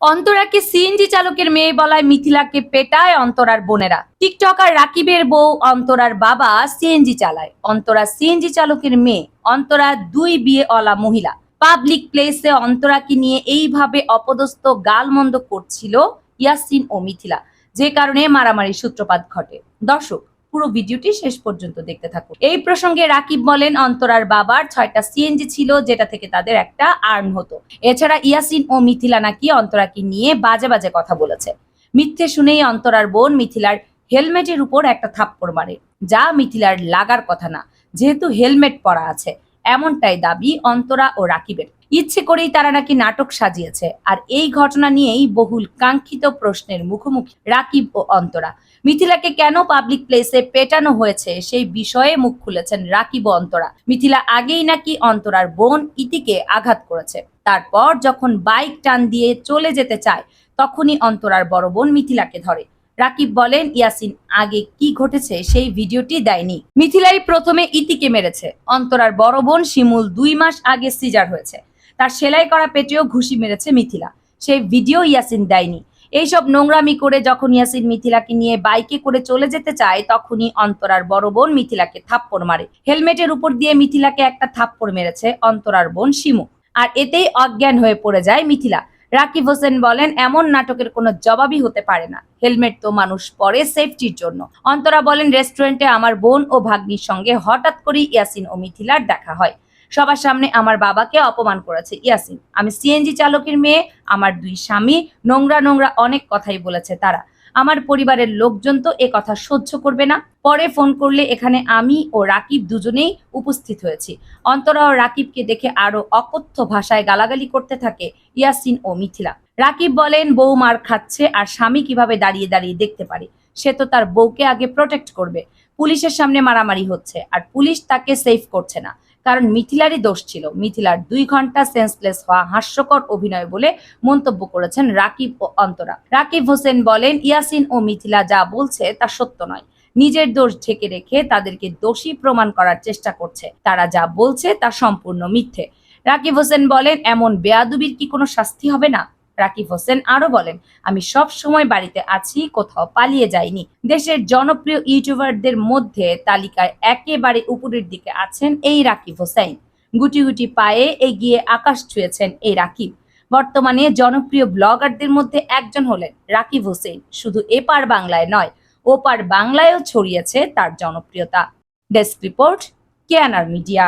অন্তরাকে CNG চালকের মেয়ে বলায় মিথিলাকে পেটায় অন্তরার বোনেরা। টিকটকার রাকিবের বউ অন্তরার বাবা সিএনজি চালায়। অন্তরা সিএনজি চালকের মেয়ে, অন্তরা দুই বিয়ে অলা মহিলা। পাবলিক প্লেসে অন্তরাকে নিয়ে এইভাবে অপদস্থ গালমন্দ করছিল ইয়াসিন ও মিথিলা, যে কারণে মারামারির সূত্রপাত ঘটে। দর্শক পুরো ভিডিওটি শেষ পর্যন্ত দেখতে থাকুন। এই প্রসঙ্গে রাকিব বলেন, অন্তরার বাবার ছয়টা সিএনজি ছিল, যেটা থেকে তাদের একটা আর্ন হতো। এছাড়া ইয়াসিন ও মিথিলা নাকি অন্তরাকে নিয়ে বাজে বাজে কথা বলেছে। মিথ্যে শুনেই অন্তরার বোন মিথিলার হেলমেটের উপর একটা থাপ্পড় মারে, যা মিথিলার লাগার কথা না, যেহেতু হেলমেট পরা আছে। এমনটাই দাবি অন্তরা ও রাকিবের। ইচ্ছে করেই তারা নাকি নাটক সাজিয়েছে। আর এই ঘটনা নিয়েই বহুল কাঙ্ক্ষিত প্রশ্নের মুখোমুখি রাকিব ও অন্তরা। মিথিলাকে কেন পাবলিক প্লেসে পেটানো হয়েছে সেই বিষয়ে মুখ খুলেছেন রাকিব ও অন্তরা। মিথিলা আগেই নাকি অন্তরার বোন ইতিকে আঘাত করেছে। তারপর যখন বাইক টান দিয়ে চলে যেতে চায়, তখনই অন্তরার বড় বোন মিথিলাকে ধরে। রাকিব বলেন, ইয়াসিন, আগে কি ঘটেছে সেই ভিডিওটি দেয়নি। মিথিলাই প্রথমে ইতিকে মেরেছে। অন্তরার বড় বোন শিমুল দুই মাস আগে সিজার হয়েছে। তার সেলাই করা পেটেও ঘুষি মেরেছে মিথিলা। সেই ভিডিও ইয়াসিন দেয়নি। এইসব নোংরামি করে যখন ইয়াসিন মিথিলাকে নিয়ে বাইকে করে চলে যেতে চায়, তখনই অন্তরার বড় বোন মিথিলাকে থাপ্পড় মারে। হেলমেটের উপর দিয়ে মিথিলাকে একটা থাপ্পড় মেরেছে অন্তরার বোন শিমু। আর এতেই অজ্ঞান হয়ে পড়ে যায় মিথিলা। রাকিব হোসেন বলেন, এমন নাটকের কোনো জবাবই হতে পারে না। হেলমেট তো মানুষ পরে সেফটির জন্য। অন্তরা বলেন, রেস্টুরেন্টে আমার বোন ও ভাগ্নির সঙ্গে হঠাৎ করেই ইয়াসিন ও মিথিলার দেখা হয়। সবার সামনে আমার বাবাকে অপমান করেছে। ইয়াসিন, আমি সিএনজি চালকের মেয়ে, আমার দুই স্বামী, নোংরা নোংরা অনেক কথাই বলেছে তারা। আমার পরিবারের লোকজন তো এ কথা সহ্য করবে না। পরে ফোন করলে এখানে আমি ও রাকিব দুজনেই উপস্থিত হয়েছি। অন্তরা ও রাকিবকে দেখে আরও অকথ্য ভাষায় গালাগালি করতে থাকে ইয়াসিন ও মিথিলা। রাকিব বলেন, বউ মার খাচ্ছে আর স্বামী কীভাবে দাঁড়িয়ে দাঁড়িয়ে দেখতে পারে? সে তো তার বউকে আগে প্রোটেক্ট করবে। পুলিশের সামনে মারামারি হচ্ছে আর পুলিশ তাকে সেফ করছে না। কারণ মিথিলারই দোষ ছিল। মিথিলার দুই ঘণ্টা সেন্সলেস হওয়া হাস্যকর অভিনয় বলে মন্তব্য করেছেন রাকিব ও অন্তরা। রাকিব হোসেন বলেন, ইয়াসিন ও মিথিলা যা বলছে তা সত্য নয়। নিজের দোষ ঢেকে রেখে তাদেরকে দোষী প্রমাণ করার চেষ্টা করছে। তারা যা বলছে তা সম্পূর্ণ মিথ্যে। রাকিব হোসেন বলেন, এমন বেয়াদুবির কি কোনো শাস্তি হবে না? রাকিব হোসেন আরও বলেন, আমি সব সময় বাড়িতে আছি, কোথাও পালিয়ে যাইনি। দেশের জনপ্রিয় ইউটিউবারদের মধ্যে তালিকায় একেবারে উপরের দিকে আছেন এই রাকিব হোসেন। গুটি গুটি পায়ে এগিয়ে আকাশ ছুঁয়েছেন এই রাকিব। বর্তমানে জনপ্রিয় ব্লগারদের মধ্যে একজন হলেন রাকিব হোসেন। শুধু এপার বাংলায় নয়, ওপার বাংলায়ও ছড়িয়েছে তার জনপ্রিয়তা। ডেস্ক রিপোর্ট কেয়ানার মিডিয়া।